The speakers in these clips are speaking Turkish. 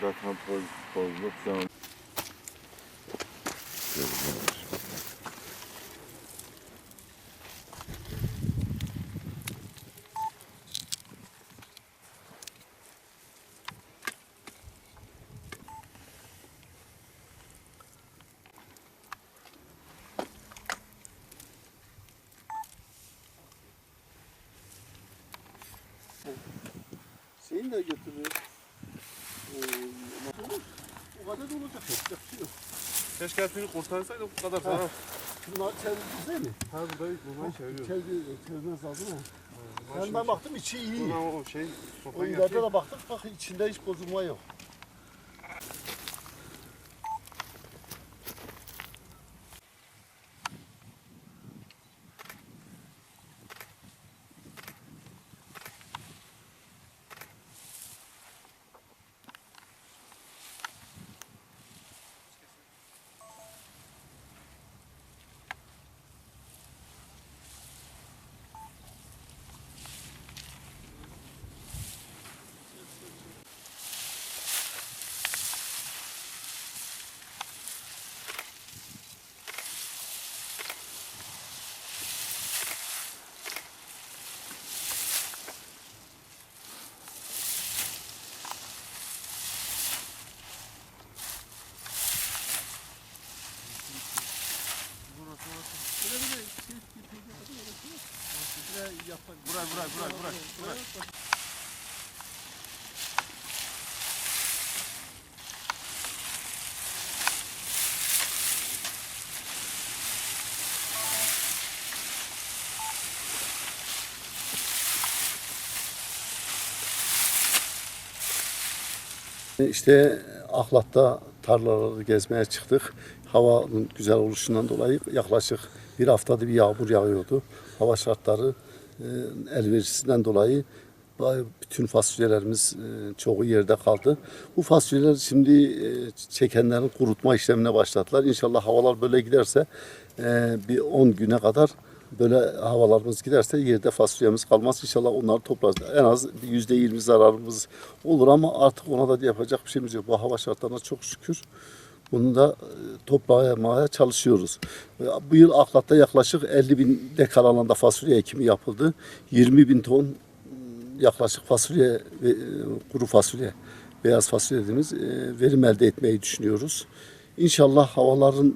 Zaten poz, pozluk zaman. Şeyini de götürür. Ee, o kadar da olacak. Yapacak bir şey yok. Keşke hepsini kurtarsaydık bu kadar zarar. Bunlar çeviririz değil mi? Ha buradayız, buradan çeviriyoruz. Çevir, çevirmez lazım ha. Bunlar Ben, ben baktım içi iyi. Buna o şey, sopayı ileride yapayım. de baktık bak içinde hiç bozulma yok. Buraya, buraya, buraya, buraya. buraya. İşte Ahlat'ta tarlaları gezmeye çıktık. Havanın güzel oluşundan dolayı yaklaşık bir haftada bir yağmur yağıyordu. Hava şartları e, elverişinden dolayı bütün fasulyelerimiz e, çoğu yerde kaldı. Bu fasulyeler şimdi e, çekenlerin kurutma işlemine başladılar. İnşallah havalar böyle giderse e, bir 10 güne kadar böyle havalarımız giderse yerde fasulyemiz kalmaz. İnşallah onları toplarız. En az yüzde yirmi zararımız olur ama artık ona da yapacak bir şeyimiz yok. Bu hava şartlarına çok şükür. Bunu da e, toplamaya çalışıyoruz. Bu yıl Aklat'ta yaklaşık 50 bin dekar alanda fasulye ekimi yapıldı. 20 bin ton yaklaşık fasulye e, kuru fasulye, beyaz fasulye dediğimiz e, verim elde etmeyi düşünüyoruz. İnşallah havaların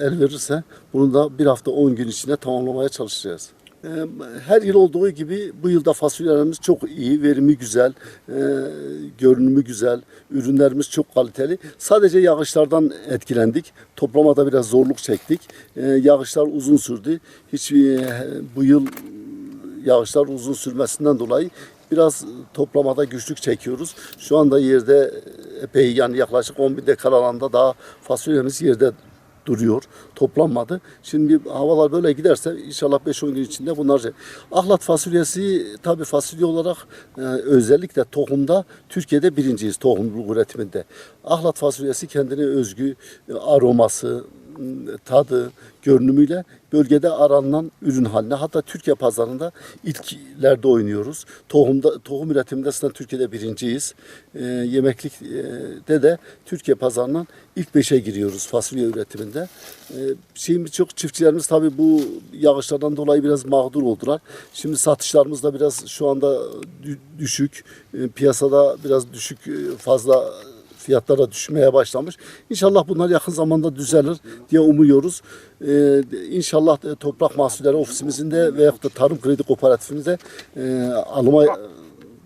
el verirse bunu da bir hafta 10 gün içinde tamamlamaya çalışacağız. E, Her yıl olduğu gibi bu yılda fasulyelerimiz çok iyi, verimi güzel, e, görünümü güzel, ürünlerimiz çok kaliteli. Sadece yağışlardan etkilendik. Toplamada biraz zorluk çektik. E, Yağışlar uzun sürdü. Hiç e, bu yıl yağışlar uzun sürmesinden dolayı biraz toplamada güçlük çekiyoruz. Şu anda yerde epey yani yaklaşık 10 bin dekar alanda daha fasulyemiz yerde duruyor. Toplanmadı. Şimdi havalar böyle giderse inşallah 5-10 gün içinde bunlar şey. Ahlat fasulyesi tabi fasulye olarak e, özellikle tohumda Türkiye'de birinciyiz tohumluluk üretiminde. Ahlat fasulyesi kendine özgü e, aroması, tadı, görünümüyle bölgede aranan ürün haline. Hatta Türkiye pazarında ilklerde oynuyoruz. Tohumda tohum üretiminde aslında Türkiye'de birinciyiz. Ee, yemeklikte de Türkiye pazarından ilk beşe giriyoruz fasulye üretiminde. Ee, şeyin birçok çiftçilerimiz tabii bu yağışlardan dolayı biraz mağdur oldular. Şimdi satışlarımız da biraz şu anda dü- düşük. Ee, piyasada biraz düşük e, fazla fiyatlara düşmeye başlamış. İnşallah bunlar yakın zamanda düzelir diye umuyoruz. Ee, inşallah e, Toprak Mahsulleri Ofisimizin de veyahut da Tarım Kredi Kooperatifimizde e, alıma e,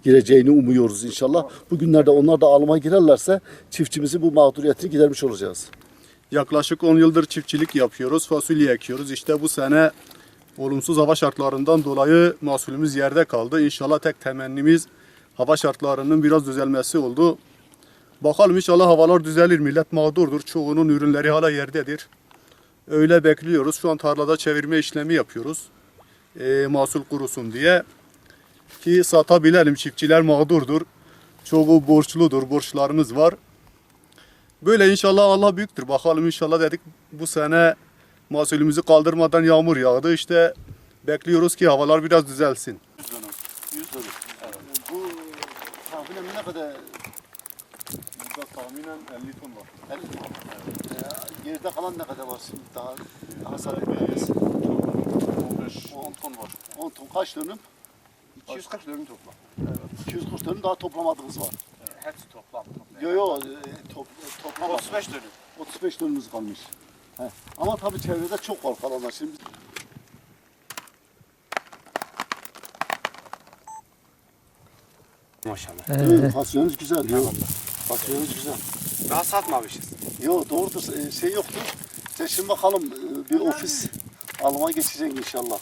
gireceğini umuyoruz inşallah. Bugünlerde onlar da alıma girerlerse çiftçimizi bu mağduriyetini gidermiş olacağız. Yaklaşık 10 yıldır çiftçilik yapıyoruz. Fasulye ekiyoruz. İşte bu sene olumsuz hava şartlarından dolayı mahsulümüz yerde kaldı. İnşallah tek temennimiz hava şartlarının biraz düzelmesi oldu. Bakalım inşallah havalar düzelir. Millet mağdurdur. Çoğunun ürünleri hala yerdedir. Öyle bekliyoruz. Şu an tarlada çevirme işlemi yapıyoruz. Ee, mahsul kurusun diye. Ki satabilelim. Çiftçiler mağdurdur. Çoğu borçludur. Borçlarımız var. Böyle inşallah Allah büyüktür. Bakalım inşallah dedik bu sene mahsulümüzü kaldırmadan yağmur yağdı. İşte bekliyoruz ki havalar biraz düzelsin. Bu tahminen ne kadar Burada tahminen 50 ton var. el, e, yerde kalan ne kadar var şimdi daha hasar etmeyeceğiz. 15 10 ton var. 10 ton kaç dönüm? 240 dönüm toplam. 240 dönüm daha toplamadığınız var. Hepsi toplam. Yo yo e, top, toplamadık. 35 dönüm. 35 dönümümüz kalmış. He. Ama tabii çevrede çok var kalanlar. Şimdi Maşallah. Evet, fasulyeniz güzel. Yo. Fasulyeniz güzel. Daha satmamışız. Yo doğrudur e, şey yoktu. İşte şimdi bakalım e, bir ofis alıma geçecek inşallah.